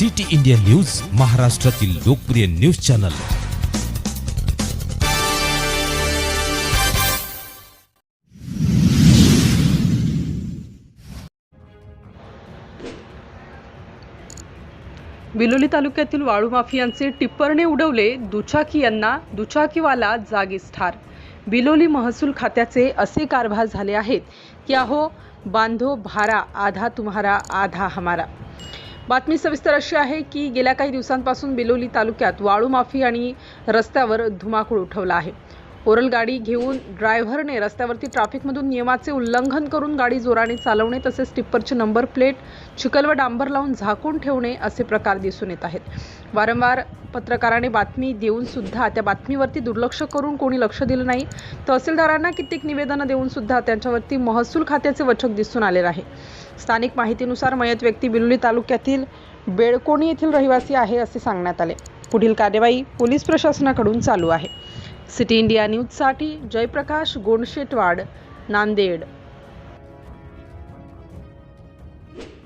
City India news महाराष्ट्रातील लोकप्रिय news channel. Biloli तालुक्यातील वाळू माफियांचे टिप्परणे उडवले दुचाकी यांना दुचाकीवाला जागीच ठार. बिलोली महसूल खात्याचे असे कारभार झाले आहेत की अहो बांधो भारा आधा तुम्हारा आधा हमारा. बातमी सविस्तर अशी आहे की गेल्या काही दिवसांपासून बिलोली तालुक्यात वाळू माफी आणि रस्त्यावर धुमाकूळ उठवला आहे. ओरल गाडी घेऊन ड्रायव्हरने रस्त्यावरती ट्रॅफिकमधून नियमाचे उल्लंघन करून गाडी जोराने चालवणे तसेच टिप्परचे नंबर प्लेट चिखल व डांबर लावून झाकून ठेवणे असे प्रकार दिसून येत आहेत. वारंवार पत्रकाराने बातमी देऊन सुद्धा त्या बातमीवरती दुर्लक्ष करून कोणी लक्ष दिलं नाही. तहसीलदारांना कित्येक निवेदनं देऊन सुद्धा त्यांच्यावरती महसूल खात्याचे वचक दिसून आलेलं आहे. स्थानिक माहितीनुसार मयत व्यक्ती बिलोली तालुक्यातील बेळकोणी येथील रहिवासी आहे असे सांगण्यात आले. पुढील कार्यवाही पोलीस प्रशासनाकडून चालू आहे. सिटी इंडिया न्यूजसाठी जयप्रकाश गोंडशेटवाड नांदेड.